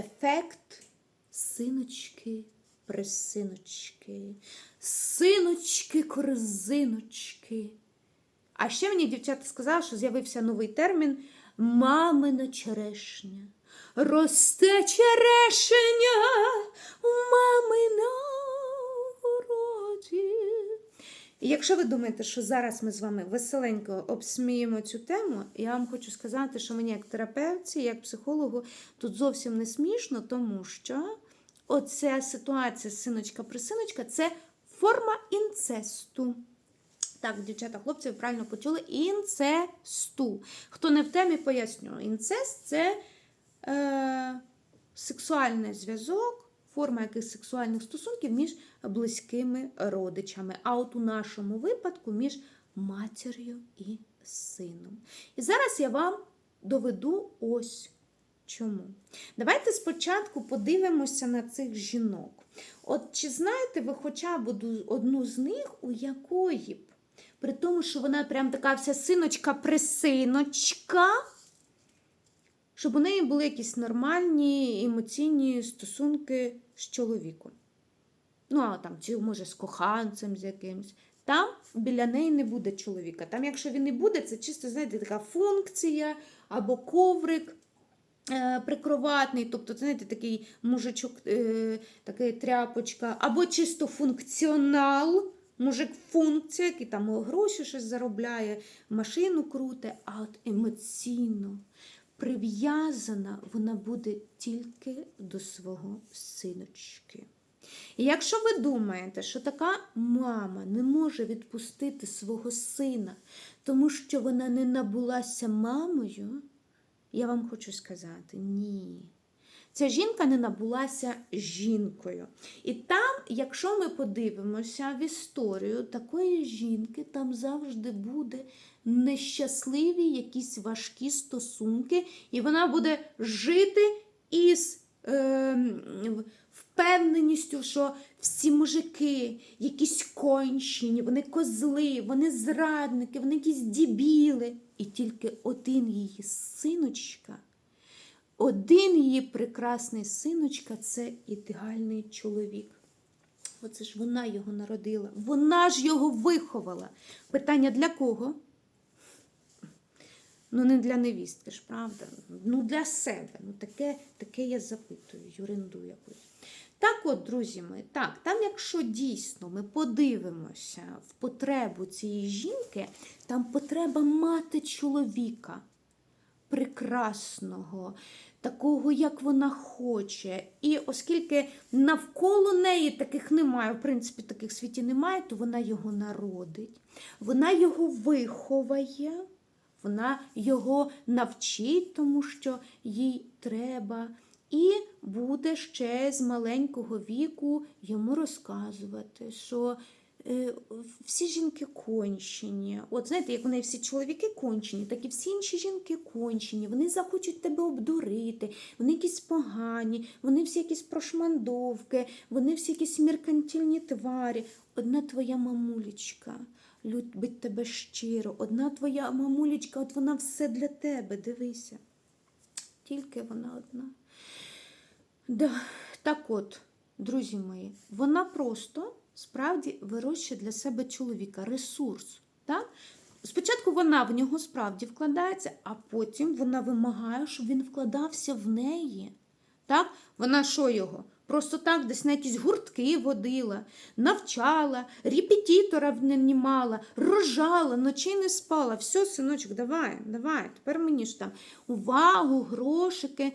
ефект синочки, присиночки, синочки, корзиночки. А ще мені дівчата сказали, що з'явився новий термін мамина черешня. Росте черешня І якщо ви думаєте, що зараз ми з вами веселенько обсміємо цю тему, я вам хочу сказати, що мені як терапевтці, як психологу, тут зовсім не смішно, тому що оця ситуація синочка-присиночка це форма інцесту. Так, дівчата, хлопці, ви правильно почули інцесту. Хто не в темі, поясню. Інцест це е, сексуальний зв'язок, форма якихось сексуальних стосунків між близькими родичами. А от у нашому випадку між матір'ю і сином. І зараз я вам доведу ось чому. Давайте спочатку подивимося на цих жінок. От чи знаєте ви хоча б одну з них, у якої б, при тому, що вона прям така вся синочка-присиночка, щоб у неї були якісь нормальні емоційні стосунки з чоловіком. Ну, а там, чи може з коханцем з якимось. Там біля неї не буде чоловіка. Там, якщо він і буде, це чисто, знаєте, така функція або коврик е, прикроватний, тобто, знаєте, такий мужичок, е, така тряпочка, або чисто функціонал. Мужик функція, який там гроші щось заробляє, машину круте, а от емоційно прив'язана вона буде тільки до свого синочки. І якщо ви думаєте, що така мама не може відпустити свого сина, тому що вона не набулася мамою, я вам хочу сказати ні. Ця жінка не набулася жінкою. І там, якщо ми подивимося в історію такої жінки, там завжди буде нещасливі якісь важкі стосунки, і вона буде жити із е, впевненістю, що всі мужики якісь кончені, вони козли, вони зрадники, вони якісь дібіли. І тільки один її синочка. Один її прекрасний синочка це ідеальний чоловік. Оце ж вона його народила, вона ж його виховала. Питання для кого? Ну, не для невістки ж, правда? Ну, для себе. Ну, таке, таке я запитую, юринду якусь. Так от, друзі мої, так, там, якщо дійсно ми подивимося в потребу цієї жінки, там потреба мати чоловіка прекрасного, такого, як вона хоче. І оскільки навколо неї таких немає, в принципі, таких світі немає, то вона його народить, вона його виховає, вона його навчить, тому що їй треба. І буде ще з маленького віку йому розказувати, що всі жінки кончені. От знаєте, як у неї всі чоловіки кончені, так і всі інші жінки кончені. Вони захочуть тебе обдурити, вони якісь погані, вони всі якісь прошмандовки, вони всі якісь меркантильні тварі. Одна твоя мамулечка любить тебе щиро, одна твоя мамулечка, от вона все для тебе, дивися. Тільки вона одна. Да, так от, друзі мої, вона просто справді вирощує для себе чоловіка ресурс. Так? Спочатку вона в нього справді вкладається, а потім вона вимагає, щоб він вкладався в неї. Так? Вона що його? Просто так десь на якісь гуртки водила, навчала, репетитора внімала, рожала, ночей не спала. Все, синочок, давай, давай, тепер мені ж там увагу, грошики.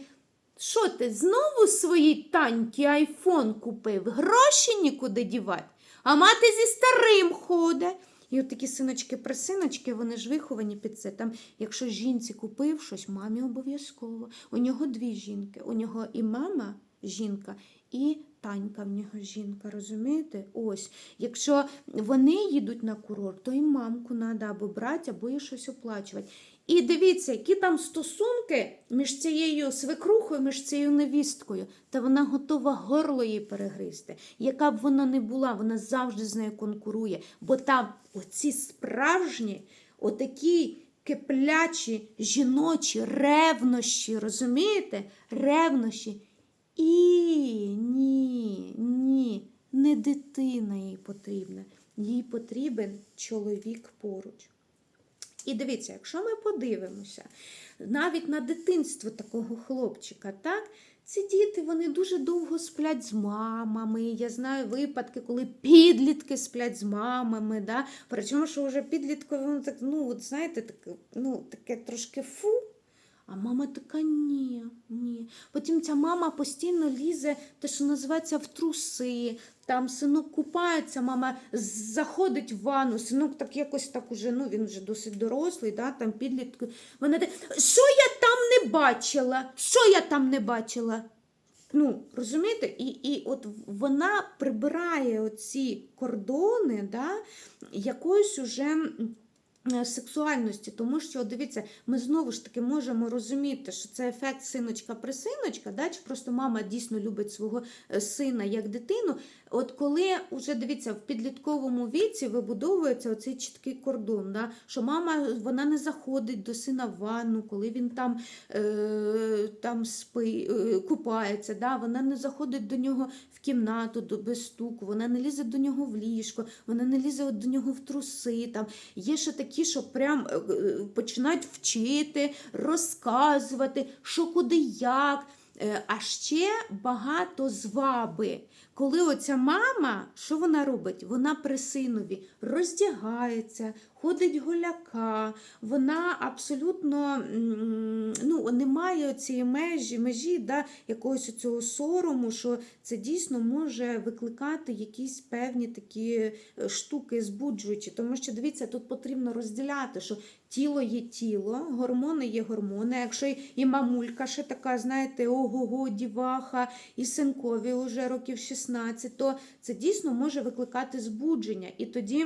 Що ти знову своїй таньки айфон купив? Гроші нікуди дівати, а мати зі старим ходить. І от такі синочки-присиночки, вони ж виховані під це. Там, якщо жінці купив щось, мамі обов'язково. У нього дві жінки. У нього і мама жінка, і танька в нього жінка. Розумієте? Ось. Якщо вони їдуть на курорт, то і мамку треба або брати, або їй щось оплачувати. І дивіться, які там стосунки між цією свекрухою, між цією невісткою, та вона готова горло їй перегризти. Яка б вона не була, вона завжди з нею конкурує. Бо там оці справжні, отакі киплячі, жіночі ревнощі, розумієте? Ревнощі. І ні, ні, не дитина їй потрібна. Їй потрібен чоловік поруч. І дивіться, якщо ми подивимося навіть на дитинство такого хлопчика, так? Ці діти вони дуже довго сплять з мамами. Я знаю випадки, коли підлітки сплять з мамами. Да? Причому, що вже підліткові, воно так, ну, от знаєте, так, ну, таке трошки фу. А мама така ні, ні. Потім ця мама постійно лізе, те, що називається в труси. Там синок купається, мама заходить в ванну, синок так якось так уже, ну він вже досить дорослий, да, там підлітки. Вона так, що я там не бачила? Що я там не бачила? Ну, розумієте, і, і от вона прибирає оці кордони да, якоїсь уже сексуальності, тому що, дивіться, ми знову ж таки можемо розуміти, що це ефект синочка-присиночка, да, чи просто мама дійсно любить свого е, сина як дитину. От коли вже дивіться, в підлітковому віці вибудовується оцей чіткий кордон, да, що мама вона не заходить до сина в ванну, коли він там, е, там спи, е, купається, да, вона не заходить до нього в кімнату до, без стуку, вона не лізе до нього в ліжко, вона не лізе до нього в труси. Там. Є ще такі, що прям е, е, починають вчити, розказувати, що куди як. Е, А ще багато зваби. Коли оця мама, що вона робить? Вона при синові роздягається, ходить голяка, вона абсолютно ну, має цієї межі, межі да, якогось цього сорому, що це дійсно може викликати якісь певні такі е, штуки збуджуючі. Тому що дивіться, тут потрібно розділяти, що тіло є тіло, гормони є гормони. Якщо і мамулька ще така, знаєте, ого-го, діваха, і синкові вже років 16, то це дійсно може викликати збудження. І тоді.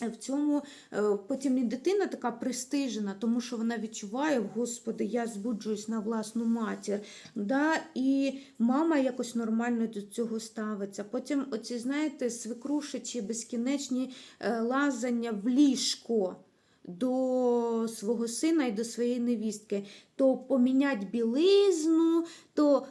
В цьому е, потім і дитина така пристижена, тому що вона відчуває, Господи, я збуджуюсь на власну матір. Да? І мама якось нормально до цього ставиться. Потім, оці, знаєте, свекрушичі безкінечні е, лазання в ліжко до свого сина і до своєї невістки. То помінять білизну, то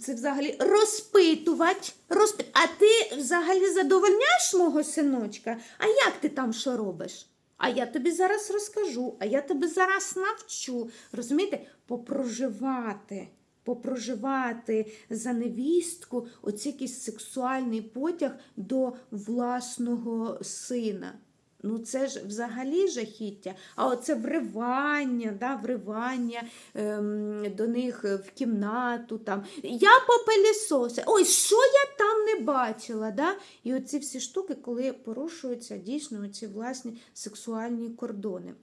це взагалі розпитувати. Розпит... А ти взагалі задовольняєш мого синочка? А як ти там що робиш? А я тобі зараз розкажу, а я тебе зараз навчу. Розумієте, попроживати. Попроживати за невістку оцей якийсь сексуальний потяг до власного сина. Ну, це ж взагалі жахіття. А оце вривання, да, вривання ем, до них в кімнату. там. Я попелісоси. Ой, що я там не бачила? Да? І оці всі штуки, коли порушуються дійсно ці власні сексуальні кордони.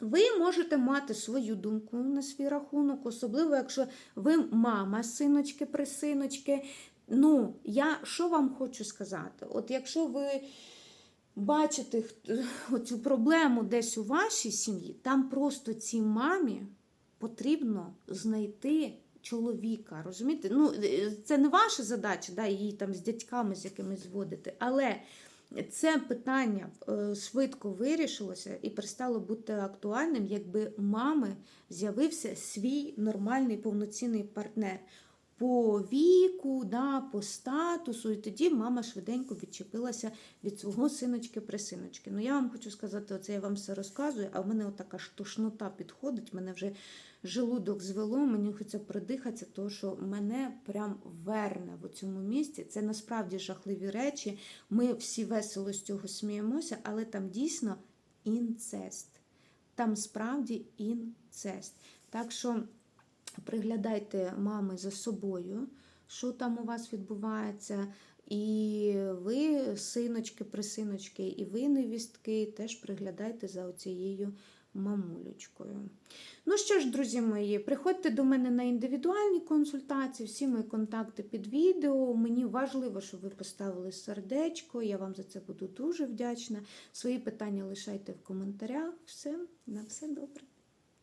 Ви можете мати свою думку на свій рахунок, особливо, якщо ви мама синочки, присиночки. Ну, я що вам хочу сказати? От якщо ви бачите цю проблему десь у вашій сім'ї, там просто цій мамі потрібно знайти чоловіка. Розумієте? Ну, е, це не ваша задача, да, її там з дядьками з якимись зводити, але. Це питання е, швидко вирішилося і перестало бути актуальним, якби мами з'явився свій нормальний повноцінний партнер по віку, да, по статусу, і тоді мама швиденько відчепилася від свого синочки-присиночки. Ну я вам хочу сказати, оце я вам все розказую, а в мене отака ж тошнота підходить, мене вже желудок звело, мені хочеться придихатися, тому що мене прям верне в цьому місці. Це насправді жахливі речі. Ми всі весело з цього сміємося, але там дійсно інцест. Там справді інцест. Так що приглядайте мами за собою, що там у вас відбувається. І ви, синочки, присиночки, і ви, невістки, теж приглядайте за оцією мамулечкою. Ну що ж, друзі мої, приходьте до мене на індивідуальні консультації, всі мої контакти під відео. Мені важливо, щоб ви поставили сердечко. Я вам за це буду дуже вдячна. Свої питання лишайте в коментарях. Все, на все добре.